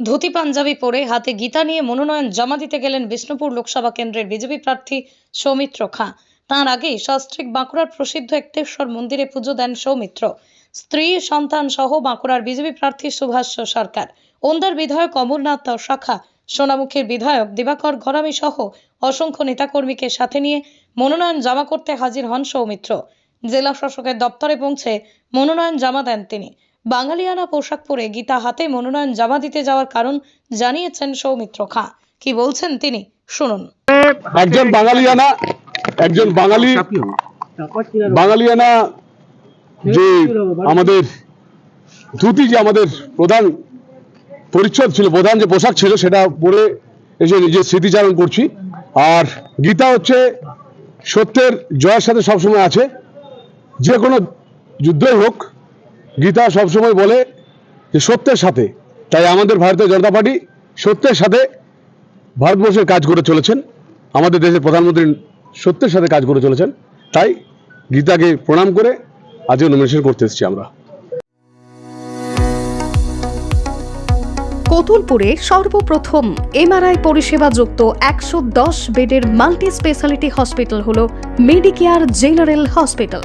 ধুতি পাঞ্জাবি পরে হাতে গীতা নিয়ে মনোনয়ন জমা দিতে গেলেন বিষ্ণুপুর লোকসভা কেন্দ্রের বিজেপি প্রার্থী সৌমিত্র খাঁ। তাঁর আগেই সস্ত্রিক বাঁকুড়ার প্রসিদ্ধ একটেশ্বর মন্দিরে পুজো দেন সৌমিত্র। স্ত্রী, সন্তান সহ বাঁকুড়ার বিজেপি প্রার্থী সুভাষ সরকার। ওন্দার বিধায়ক অমরনাথ শাখা, সোনামুখীর বিধায়ক দিবাকর ঘরামি সহ অসংখ্য নেতাকর্মীকে সাথে নিয়ে মনোনয়ন জমা করতে হাজির হন সৌমিত্র। জেলা শাসকের দপ্তরে পৌঁছে মনোনয়ন জমা দেন তিনি। বাঙালিয়ানা পোশাক পরে গীতা হাতে মনোনয়ন জমা দিতে যাওয়ার কারণ জানিয়েছেন সৌমিত্র খাঁ। কি বলছেন তিনি? শুনুন। একজন বাঙালিয়ানা, একজন বাঙালি, বাঙালিয়ানা যে আমাদের ধুতি যে আমাদের প্রধান পরিচ্ছদ ছিল, প্রধান যে পোশাক ছিল, সেটা পরে এসে নিজের স্মৃতিচারণ করছি। আর গীতা হচ্ছে সত্যের জয়ের সাথে সবসময় আছে। যে কোনো যুদ্ধই হোক গীতা সবসময় বলে যে সত্যের সাথে। তাই আমাদের ভারতীয় জনতা পার্টি সত্যের সাথে ভারতবর্ষের কাজ করে চলেছেন। আমাদের দেশের প্রধানমন্ত্রী সত্যের সাথে কাজ করে চলেছেন। তাই গীতাকে প্রণাম করে আজকে নমিনেশন করতে এসেছি আমরা। কতুলপুরে সর্বপ্রথম এমআরআই পরিষেবা যুক্ত একশো দশ বেডের মাল্টি স্পেশালিটি হসপিটাল হল মেডিকেয়ার জেনারেল হসপিটাল।